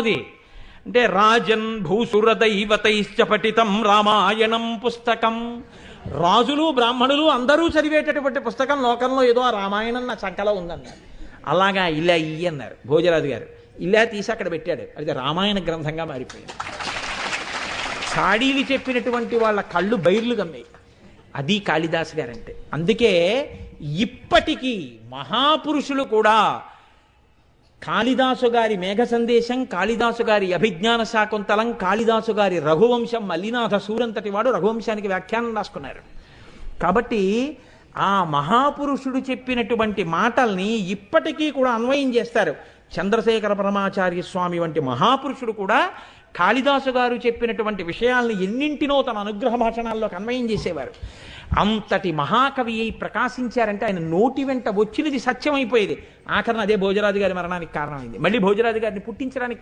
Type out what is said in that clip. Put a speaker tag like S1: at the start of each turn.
S1: అంటే రాజన్ భూసురదైవతైశ్చ పఠితం రామాయణం పుస్తకం. రాజులు బ్రాహ్మణులు అందరూ చదివేటటువంటి పుస్తకం లోకంలో ఏదో ఆ రామాయణం నా చక్కలో ఉందన్నారు. అలాగా ఇలా ఇయ్యి అన్నారు భోజరాజు గారు. ఇలా తీసి అక్కడ పెట్టాడు. అది రామాయణ గ్రంథంగా మారిపోయింది. చాడీలు చెప్పినటువంటి వాళ్ళ కళ్ళు బైర్లు గమ్మాయి అది కాళిదాసు గారంటే. అందుకే ఇప్పటికీ మహాపురుషులు కూడా కాళిదాసు గారి మేఘ సందేశం కాళిదాసు గారి అభిజ్ఞాన శాకుంతలం కాళిదాసు గారి రఘువంశం మల్లినాథ సూరంతటి వాడు రఘువంశానికి వ్యాఖ్యానం రాసుకున్నారు. కాబట్టి ఆ మహాపురుషుడు చెప్పినటువంటి మాటల్ని ఇప్పటికీ కూడా అన్వయం చేస్తారు. చంద్రశేఖర పరమాచార్య స్వామి వంటి మహాపురుషుడు కూడా కాళిదాసు గారు చెప్పినటువంటి విషయాల్ని ఎన్నింటినో తన అనుగ్రహ భాషణాల్లోకి అన్వయం చేసేవారు. అంతటి మహాకవి అయి ప్రకాశించారంటే ఆయన నోటి వెంట వచ్చినది సత్యమైపోయేది. ఆఖరణ అదే భోజరాజు గారి మరణానికి కారణమైంది. మళ్ళీ భోజరాజు గారిని పుట్టించడానికి